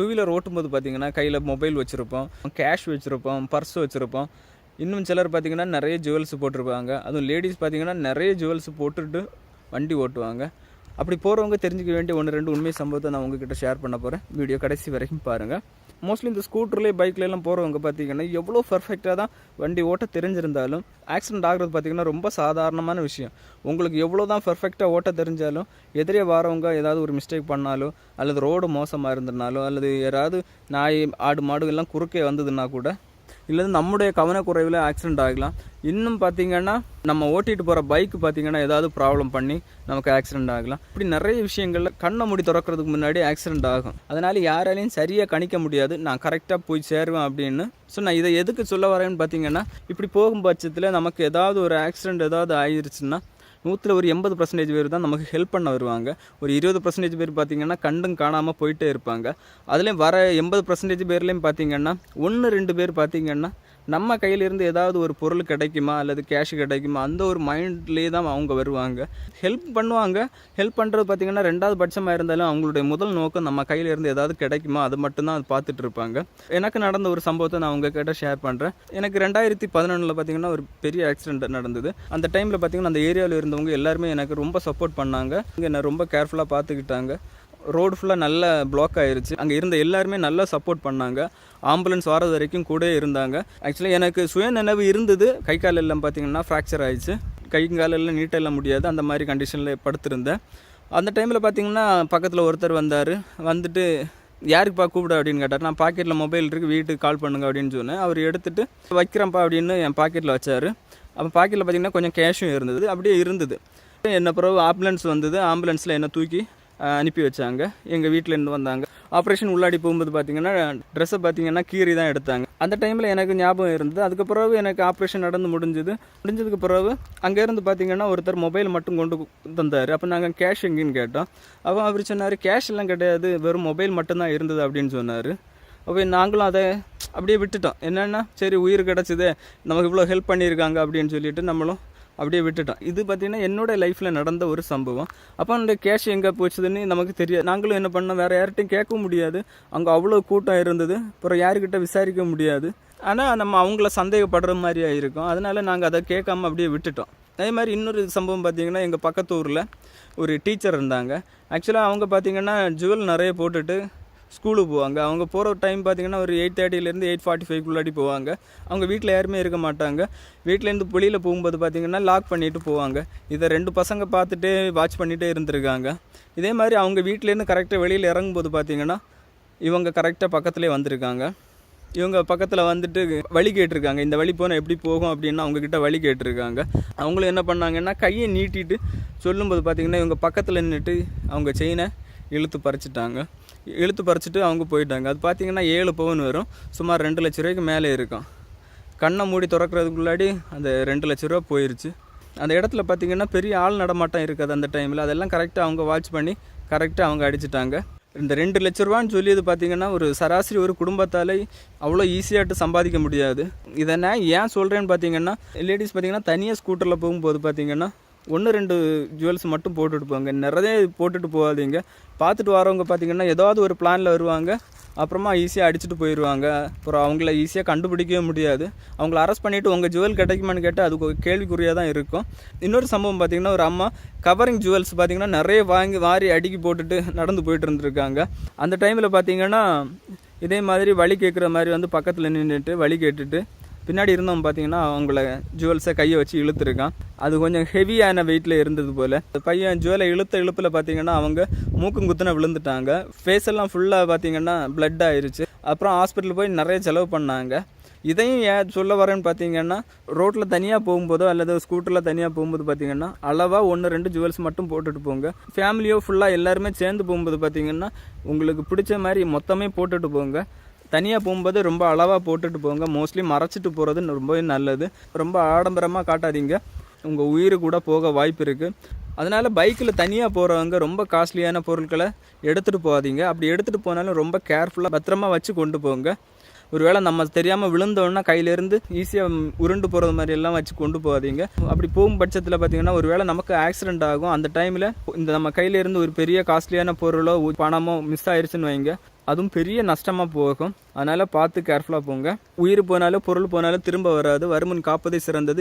Two wheeler ஓட்டும்போது பார்த்தீங்கன்னா கையில் மொபைல் வச்சுருப்போம் கேஷ் வச்சுருப்போம் பர்ஸ் வச்சுருப்போம். இன்னும் சிலர் பார்த்தீங்கன்னா நிறைய ஜுவல்ஸ் போட்டிருப்பாங்க. அதுவும் லேடிஸ் பார்த்தீங்கன்னா நிறைய ஜுவல்ஸ் போட்டுட்டு வண்டி ஓட்டுவாங்க. அப்படி போகிறவங்க தெரிஞ்சுக்க வேண்டிய ஒன்று ரெண்டு உண்மை சம்பவத்தை நான் உங்ககிட்ட ஷேர் பண்ண போகிறேன் வீடியோ கடைசி வரைக்கும் பாருங்கள் மோஸ்ட்லி இந்த ஸ்கூட்டர்லேயே பைக்லலாம் போகிறவங்க பார்த்தீங்கன்னா எவ்வளோ பர்ஃபெக்டாக தான் வண்டி ஓட்ட தெரிஞ்சிருந்தாலும் ஆக்சிடென்ட் ஆகிறது பார்த்தீங்கன்னா ரொம்ப சாதாரணமான விஷயம். உங்களுக்கு எவ்வளோ தான் பர்ஃபெக்டாக ஓட்ட தெரிஞ்சாலும் எதிரே வரவங்க ஏதாவது ஒரு மிஸ்டேக் பண்ணாலோ அல்லது ரோடு மோசமாக இருந்ததுனாலோ அல்லது யாராவது நாய் ஆடு மாடு எல்லாம் குறுக்கே வந்ததுன்னா கூட இல்லை நம்முடைய கவனக்குறைவில் ஆக்சிடென்ட் ஆகலாம். இன்னும் பார்த்தீங்கன்னா நம்ம ஓட்டிட்டு போகிற பைக் பார்த்தீங்கன்னா ஏதாவது ப்ராப்ளம் பண்ணி நமக்கு ஆக்சிடென்ட் ஆகலாம். இப்படி நிறைய விஷயங்கள்ல கண்ணை மூடி திறக்கிறதுக்கு முன்னாடி ஆக்சிடென்ட் ஆகும். அதனால யாராலையும் சரியாக கணிக்க முடியாது. நான் கரெக்டாக போய் சேருவேன் அப்படின்னு ஸோ நான் இதை எதுக்கு சொல்ல வரேன்னு பார்த்தீங்கன்னா இப்படி போகும் பட்சத்தில் நமக்கு ஏதாவது ஒரு ஆக்சிடென்ட் ஏதாவது ஆயிடுச்சுன்னா நூற்றில் ஒரு எண்பது பர்சன்டேஜ் பேர் தான் நமக்கு ஹெல்ப் பண்ண வருவாங்க. ஒரு இருபது பர்சன்டேஜ் பேர் பார்த்திங்கன்னா கண்டும் காணாமல் போயிட்டே இருப்பாங்க. அதுலேயும் வர எண்பது பர்சன்டேஜ் பேர்லேயும் பார்த்திங்கன்னா ஒன்று ரெண்டு பேர் பார்த்திங்கன்னா நம்ம கையிலேருந்து ஏதாவது ஒரு பொருள் கிடைக்குமா அல்லது கேஷ் கிடைக்குமா? அந்த ஒரு மைண்ட்லேயே தான் அவங்க வருவாங்க. ஹெல்ப் பண்ணுவாங்க. ஹெல்ப் பண்ணுறது பார்த்தீங்கன்னா ரெண்டாவது பட்சமாக இருந்தாலும் அவங்களுடைய முதல் நோக்கம் நம்ம கையிலேருந்து ஏதாவது கிடைக்குமா? அது மட்டும்தான் அது பார்த்துட்டு இருப்பாங்க. எனக்கு நடந்த ஒரு சம்பவத்தை நான் உங்ககிட்ட ஷேர் பண்ணுறேன் எனக்கு ரெண்டாயிரத்தி பதினொன்றில் பார்த்தீங்கன்னா ஒரு பெரிய ஆக்சிடென்ட் நடந்தது. அந்த டைமில் பார்த்தீங்கன்னா அந்த ஏரியாவில் இருந்தவங்க எல்லாருமே எனக்கு ரொம்ப சப்போர்ட் பண்ணாங்க. இங்கே என்னை ரொம்ப கேர்ஃபுல்லாக பார்த்துக்கிட்டாங்க ரோடு ஃபுல்லாக நல்ல பிளாக் ஆயிருச்சு. அங்கே இருந்த எல்லாருமே நல்லா சப்போர்ட் பண்ணாங்க. ஆம்புலன்ஸ் வரது வரைக்கும் கூட இருந்தாங்க. ஆக்சுவலாக எனக்கு சுய நினைவு இருந்தது. கை கால் எல்லாம் பார்த்தீங்கன்னா ஃப்ராக்சர் ஆயிடுச்சு. கை காலெல்லாம் நீட்டெல்லாம் முடியாது. அந்த மாதிரி கண்டிஷனில் படுத்திருந்தேன். அந்த டைமில் பார்த்தீங்கன்னா பக்கத்தில் ஒருத்தர் வந்தார். வந்துட்டு யாருக்குப்பா கூப்பிட அப்படின்னு கேட்டார். நான் பாக்கெட்டில் மொபைல் இருக்குது வீட்டுக்கு கால் பண்ணுங்க அப்படின்னு சொன்னேன். அவர் எடுத்துகிட்டு வைக்கிறேன்ப்பா அப்படின்னு என் பாக்கெட்டில் வச்சார். அப்போ பாக்கெட்டில் பார்த்தீங்கன்னா கொஞ்சம் கேஷும் இருந்தது. அப்படியே இருந்தது. என்ன பிறகு ஆம்புலன்ஸ் வந்தது. ஆம்புலன்ஸில் என்னை தூக்கி அனுப்பி வச்சாங்க. எங்கள் வீட்டிலேருந்து வந்தாங்க. ஆப்ரேஷன் உள்ளாடி போகும்போது பார்த்தீங்கன்னா ட்ரெஸ்ஸை பார்த்தீங்கன்னா கீறி தான் எடுத்தாங்க. அந்த டைமில் எனக்கு ஞாபகம் இருந்தது. அதுக்கு பிறகு எனக்கு ஆப்ரேஷன் நடந்து முடிஞ்சது. முடிஞ்சதுக்கு பிறகு அங்கேருந்து பார்த்தீங்கன்னா ஒருத்தர் மொபைல் மட்டும் கொண்டு தந்தார். அப்போ நாங்கள் கேஷ் எங்கேன்னு கேட்டோம். அப்போ அவர் சொன்னார் கேஷ் எல்லாம் கிடையாது. வெறும் மொபைல் மட்டும்தான் இருந்தது அப்படின்னு சொன்னார். அப்போ நாங்களும் அதை அப்படியே விட்டுட்டோம். என்னென்னா சரி உயிர் கிடச்சிது. நமக்கு இவ்வளோ ஹெல்ப் பண்ணியிருக்காங்க அப்படின்னு சொல்லிட்டு நம்மளும் அப்படியே விட்டுட்டோம். இது பார்த்தீங்கன்னா என்னோட லைஃப்பில் நடந்த ஒரு சம்பவம். அப்போ அந்த கேஷ் எங்கே போச்சுதுன்னு நமக்கு தெரியாது. நாங்களும் என்ன பண்ணோம்? வேறு யார்கிட்டையும் கேட்கவும் முடியாது. அங்கே அவ்வளோ கூட்டம் இருந்தது. அப்புறம் யாருக்கிட்ட விசாரிக்க முடியாது. ஆனால் நம்ம அவங்கள சந்தேகப்படுற மாதிரி இருக்கும் அதனால நாங்கள் அதை கேட்காம அப்படியே விட்டுட்டோம். அதே மாதிரி இன்னொரு சம்பவம் பார்த்தீங்கன்னா எங்கள் பக்கத்து ஊரில் ஒரு டீச்சர் இருந்தாங்க. ஆக்சுவலாக அவங்க பார்த்தீங்கன்னா ஜுவல் நிறைய போட்டுட்டு ஸ்கூலுக்கு போவாங்க. அவங்க போகிற டைம் பார்த்தீங்கன்னா ஒரு எயிட் தேர்ட்டிலேருந்து எயிட் ஃபார்ட்டி ஃபைவ்க்குள்ளாடி போவாங்க. அவங்க வீட்டில் யாருமே இருக்க மாட்டாங்க. வீட்டிலேருந்து வெளியில் போகும்போது பார்த்திங்கன்னா லாக் பண்ணிவிட்டு போவாங்க. இதை ரெண்டு பசங்க பார்த்துட்டு வாட்ச் பண்ணிகிட்டே இருந்திருக்காங்க. இதே மாதிரி அவங்க வீட்டிலேருந்து கரெக்டாக வெளியில் இறங்கும்போது பார்த்தீங்கன்னா இவங்க கரெக்டாக பக்கத்துலேயே வந்திருக்காங்க. இவங்க பக்கத்தில் வந்துட்டு வழி கேட்டிருக்காங்க. இந்த வழி போனால் எப்படி போகும் அப்படின்னு அவங்கக்கிட்ட வழி கேட்டிருக்காங்க. அவங்களும் என்ன பண்ணாங்கன்னா கையை நீட்டிட்டு சொல்லும்போது பார்த்திங்கன்னா இவங்க பக்கத்தில் நின்றுட்டு அவங்க செயினை இழுத்து பறிச்சிட்டாங்க. இழுத்து பறிச்சிட்டு அவங்க போயிட்டாங்க. அது பார்த்தீங்கன்னா ஏழு பவுன் வரும். சுமார் ரெண்டு லட்ச ரூபாய்க்கு மேலே இருக்கும். கண்ணை மூடி திறக்கிறதுக்குள்ளாடி அந்த ரெண்டு லட்ச ரூபா போயிருச்சு. அந்த இடத்துல பார்த்தீங்கன்னா பெரிய ஆள் நடமாட்டம் இருக்காது அந்த டைமில் அதெல்லாம் கரெக்டாக அவங்க வாட்ச் பண்ணி கரெக்டாக அவங்க அடிச்சிட்டாங்க. இந்த ரெண்டு லட்ச ரூபான்னு சொல்லியது பார்த்தீங்கன்னா ஒரு சராசரி ஒரு குடும்பத்தால் அவ்வளோ ஈஸியாகிட்டு சம்பாதிக்க முடியாது. இதை நான் ஏன் சொல்கிறேன்னு பார்த்தீங்கன்னா லேடிஸ் பார்த்தீங்கன்னா தனியாக ஸ்கூட்டரில் போகும்போது பார்த்திங்கன்னா ஒன்று ரெண்டு ஜுவல்ஸ் மட்டும் போட்டுட்டு போங்க. நிறைய போட்டுட்டு போகாதீங்க. பார்த்துட்டு வரவங்க பார்த்தீங்கன்னா ஏதாவது ஒரு பிளானில் வருவாங்க. அப்புறமா ஈஸியாக அடிச்சுட்டு போயிடுவாங்க அப்புறம் அவங்கள ஈஸியாக கண்டுபிடிக்கவே முடியாது. அவங்கள அரெஸ்ட் பண்ணிவிட்டு உங்கள் ஜுவல் கிடைக்குமான்னு கேட்டால் அது கேள்விக்குறியாக தான் இருக்கும். இன்னொரு சம்பவம் பார்த்தீங்கன்னா ஒரு அம்மா கவரிங் ஜுவல்ஸ் பார்த்திங்கன்னா நிறைய வாங்கி வாரி அடுக்கி போட்டுட்டு நடந்து போயிட்டு இருந்திருக்காங்க. அந்த டைமில் பார்த்திங்கன்னா இதே மாதிரி வழி கேட்குற மாதிரி வந்து பக்கத்தில் நின்றுட்டு வழி கேட்டுட்டு பின்னாடி இருந்தவன் பார்த்தீங்கன்னா அவங்கள ஜுவல்ஸை கையை வச்சு இழுத்துருக்கான். அது கொஞ்சம் ஹெவியான வெயிட்டில் இருந்தது போல். பையன் ஜுவலை இழுத்த இழுப்பில் பார்த்தீங்கன்னா அவங்க மூக்கும் குத்துன விழுந்துட்டாங்க. ஃபேஸ் எல்லாம் ஃபுல்லாக பார்த்தீங்கன்னா பிளட் ஆயிருச்சு. அப்புறம் ஹாஸ்பிட்டல் போய் நிறைய செலவு பண்ணாங்க. இதையும் ஏன் சொல்ல வரேன்னு பார்த்தீங்கன்னா ரோட்டில் தனியாக போகும்போதோ அல்லது ஸ்கூட்டரில் தனியாக போகும்போது பார்த்தீங்கன்னா அளவாக ஒன்று ரெண்டு ஜுவல்ஸ் மட்டும் போட்டுட்டு போங்க. ஃபேமிலியோ ஃபுல்லாக எல்லாருமே சேர்ந்து போகும்போது பார்த்தீங்கன்னா உங்களுக்கு பிடிச்ச மாதிரி மொத்தமே போட்டுட்டு போங்க. தனியாக போகும்போது ரொம்ப அளவாக போட்டுட்டு போங்க. மோஸ்ட்லி மறைச்சிட்டு போகிறது ரொம்பவே நல்லது. ரொம்ப ஆடம்பரமாக காட்டாதீங்க. உங்கள் உயிர் கூட போக வாய்ப்பு இருக்குது அதனால் பைக்கில் தனியாக போகிறவங்க ரொம்ப காஸ்ட்லியான பொருட்களை எடுத்துகிட்டு போகாதீங்க. அப்படி எடுத்துகிட்டு போனாலும் ரொம்ப கேர்ஃபுல்லாக பத்திரமா வச்சு கொண்டு போங்க. ஒருவேளை நம்ம தெரியாமல் விழுந்தோன்னா கையிலேருந்து ஈஸியாக உருண்டு போகிறது மாதிரி எல்லாம் வச்சு கொண்டு போகாதீங்க. அப்படி போகும் பட்சத்தில் பார்த்தீங்கன்னா ஒருவேளை நமக்கு ஆக்சிடென்ட் ஆகும். அந்த டைமில் இந்த நம்ம கையிலேருந்து ஒரு பெரிய காஸ்ட்லியான பொருளோ பணமோ மிஸ் ஆயிடுச்சுன்னு வைங்க. அதுவும் பெரிய நஷ்டமாக போகும். அதனால் பார்த்து கேர்ஃபுல்லாக போங்க. உயிர் போனாலும் பொருள் போனாலும் திரும்ப வராது. வருமுன் காப்பதே சிறந்தது.